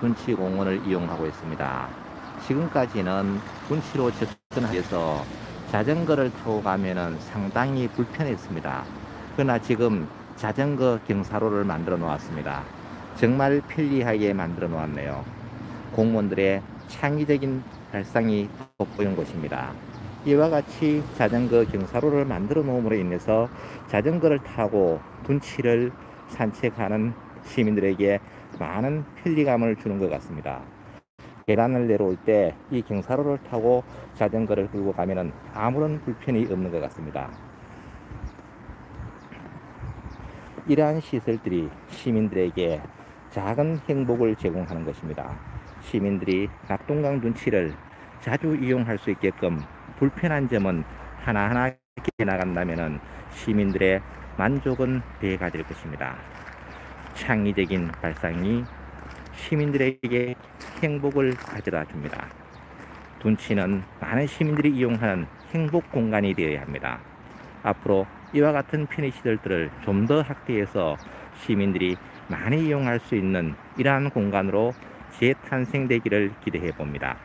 분치 공원을 이용하고 있습니다. 지금까지는 분치로 접근하기 위해서 자전거를 타고 가면은 상당히 불편했습니다. 그러나 지금 자전거 경사로를 만들어 놓았습니다. 정말 편리하게 만들어 놓았네요. 공무원들의 창의적인 발상이 돋보인 곳입니다. 이와 같이 자전거 경사로를 만들어 놓음으로 인해서 자전거를 타고 분치를 산책하는 시민들에게 많은 편리감을 주는 것 같습니다. 계단을 내려올 때 이 경사로를 타고 자전거를 끌고 가면은 아무런 불편이 없는 것 같습니다. 이러한 시설들이 시민들에게 작은 행복을 제공하는 것입니다. 시민들이 낙동강 눈치를 자주 이용할 수 있게끔 불편한 점은 하나하나 깨나간다면 시민들의 만족은 배가 될 것입니다. 창의적인 발상이 시민들에게 행복을 가져다 줍니다. 둔치는 많은 시민들이 이용하는 행복 공간이 되어야 합니다. 앞으로 이와 같은 편의시설들을 좀 더 확대해서 시민들이 많이 이용할 수 있는 이러한 공간으로 재탄생되기를 기대해 봅니다.